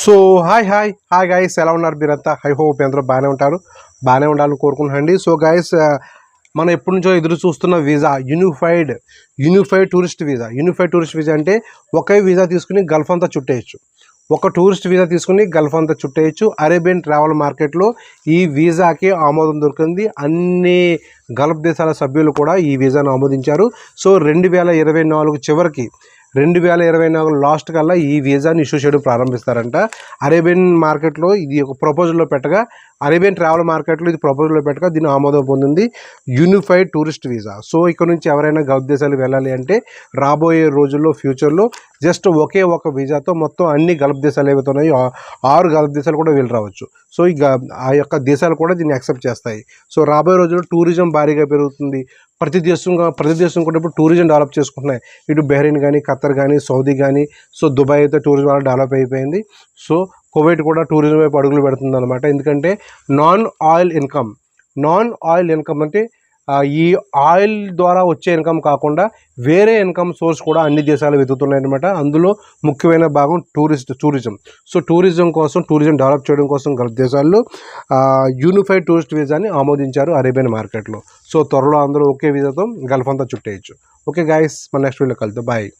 So hi hi. Hi guys ఎలా ఉన్నారు మీరంతా? హై హోప్ అందరూ బాగానే ఉంటారు. బాగానే ఉండాలని కోరుకుంటున్నాండి సో గాయస్ మనం ఎప్పటి నుంచో ఎదురు చూస్తున్న visa unified unified tourist visa. Unified tourist visa అంటే ఒకే వీసా తీసుకుని గల్ఫ్ అంతా చుట్టేయచ్చు. ఒక టూరిస్ట్ వీసా తీసుకుని గల్ఫ్ అంతా చుట్టేయచ్చు. అరేబియన్ ట్రావెల్ మార్కెట్లో ఈ వీసాకి ఆమోదం దొరికింది. అన్ని గల్ఫ్ దేశాల సభ్యులు కూడా ఈ వీసాను ఆమోదించారు. సో రెండు వేల ఇరవై నాలుగు చివరికి రెండు వేల ఇరవై నాలుగు లాస్ట్ కల్లా ఈ వీసాని ఇష్యూ చేయడం ప్రారంభిస్తారంట. అరేబియన్ మార్కెట్లో ఇది ఒక ప్రపోజల్లో పెట్టగా అరేబియన్ ట్రావెల్ మార్కెట్లో ఇది ప్రపోజల్లో పెట్టగా దీని ఆమోదం పొందింది యూనిఫైడ్ టూరిస్ట్ వీసా. సో ఇక్కడ నుంచి ఎవరైనా గల్ఫ్ దేశాలకు వెళ్ళాలి అంటే రాబోయే రోజుల్లో ఫ్యూచర్లో జస్ట్ ఒకే ఒక వీసాతో మొత్తం అన్ని గల్ఫ్ దేశాలు ఏవైతే ఉన్నాయో ఆరు గల్ఫ్ దేశాలు కూడా వెళ్ళి రావచ్చు. సో ఇక ఆ యొక్క దేశాలు కూడా దీన్ని యాక్సెప్ట్ చేస్తాయి. సో రాబోయే రోజుల్లో టూరిజం భారీగా పెరుగుతుంది. ప్రతి దేశంగా ప్రతి దేశం కూడా ఇప్పుడు టూరిజం డెవలప్ చేసుకుంటున్నాయి. ఇటు బెహ్రెయిన్ కానీ ఖత్తర్ కానీ సౌదీ కానీ సో దుబాయ్ అయితే టూరిజం వల్ల డెవలప్ అయిపోయింది. సో కువైట్ కూడా టూరిజం వైపు అడుగులు పెడుతుంది అనమాట ఎందుకంటే non oil income non oil income అంటే ఈ ఆయిల్ ద్వారా వచ్చే ఇన్కమ్ కాకుండా వేరే ఇన్కమ్ సోర్స్ కూడా అన్ని దేశాలు వెతుకుతున్నాయి అనమాట అందులో ముఖ్యమైన భాగం టూరిస్ట్ టూరిజం. సో టూరిజం కోసం టూరిజం డెవలప్ చేయడం కోసం గల దేశాల్లో యూనిఫైడ్ టూరిస్ట్ వీజాని ఆమోదించారు అరేబియన్ మార్కెట్లో. సో త్వరలో అందరూ ఒకే వీజాతో గల్ఫ్ అంతా చుట్టేయచ్చు. ఓకే గాయస్ మన నెక్స్ట్ వీడియో కలుద్దాం. బాయ్.